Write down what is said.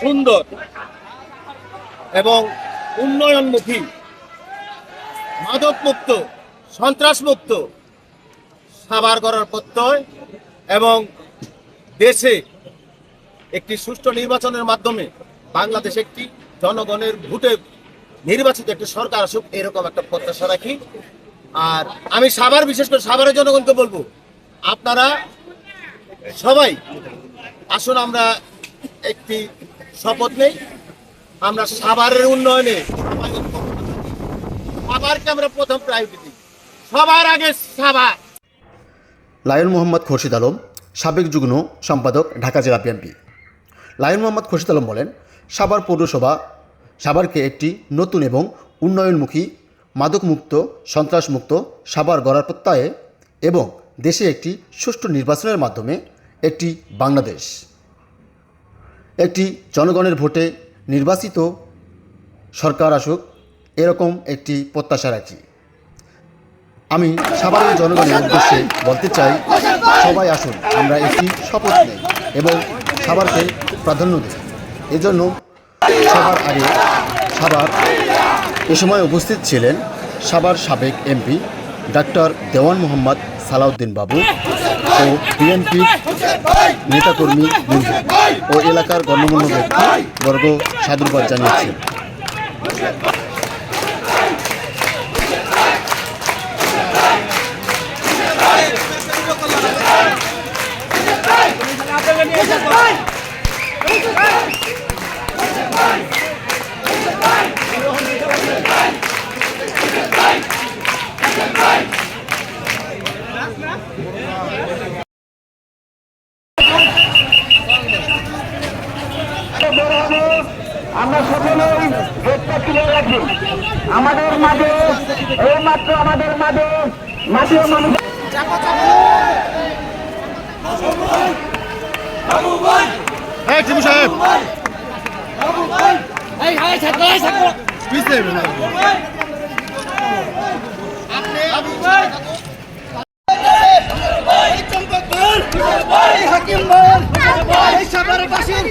সুন্দর এবং উন্নয়নমুখী, মাদকমুক্ত, সন্ত্রাসমুক্ত সাবার করার প্রত্যয় এবং দেশে একটি সুষ্ঠু নির্বাচনের মাধ্যমে বাংলাদেশ একটি জনগণের ভোটে নির্বাচিত একটি সরকার আসুক, এরকম একটা প্রত্যাশা রাখি। আর আমি সাভার, বিশেষ করে সাভারের জনগণকে বলব, আপনারা সবাই আসুন, আমরা একটি শপথ নেই। আমরা সাভারের উন্নয়নে সাভারকে আমরা প্রথম প্রায়োরিটি দিই। সবার আগে সাভার। লায়ন মোহাম্মদ খোরশিদ আলম, সাবেক যুগ্ম সম্পাদক, ঢাকা জেলা বিএনপি। লায়ন মোহাম্মদ খোরশিদ আলম বলেন, সাভার পৌরসভা, সাভারকে একটি নতুন এবং উন্নয়নমুখী, মাদকমুক্ত, সন্ত্রাসমুক্ত সাভার গড়ার প্রত্যয়ে এবং দেশে একটি সুষ্ঠু নির্বাচনের মাধ্যমে একটি বাংলাদেশ। একটি জনগণের ভোটে নির্বাচিত সরকার আসুক, এরকম একটি প্রত্যাশা রাখি। আমি সাভারের জনগণের উদ্দেশ্যে বলতে চাই, সবাই আসুন, আমরা একটি শপথ নেই এবং সাভারকে প্রাধান্য দিই। এজন্য সবার আগে সাভার এ সময় উপস্থিত ছিলেন সাভার সাবেক এমপি ডাক্তার দেওয়ান মোহাম্মদ সালাউদ্দিন বাবু ও বিএনপি নেতাকর্মী ও এলাকার গণ্যমান্য ব্যক্তি বর্গ সাধুবাদ জানিয়েছেন আমরা সকলেই গেটটা খুলে রাখি। আমাদের মাঝে এই মাত্র আমাদের মাঝে মাঝে মানুষ সাহেব। হাকিম ভাই এই সাভারের বাসীর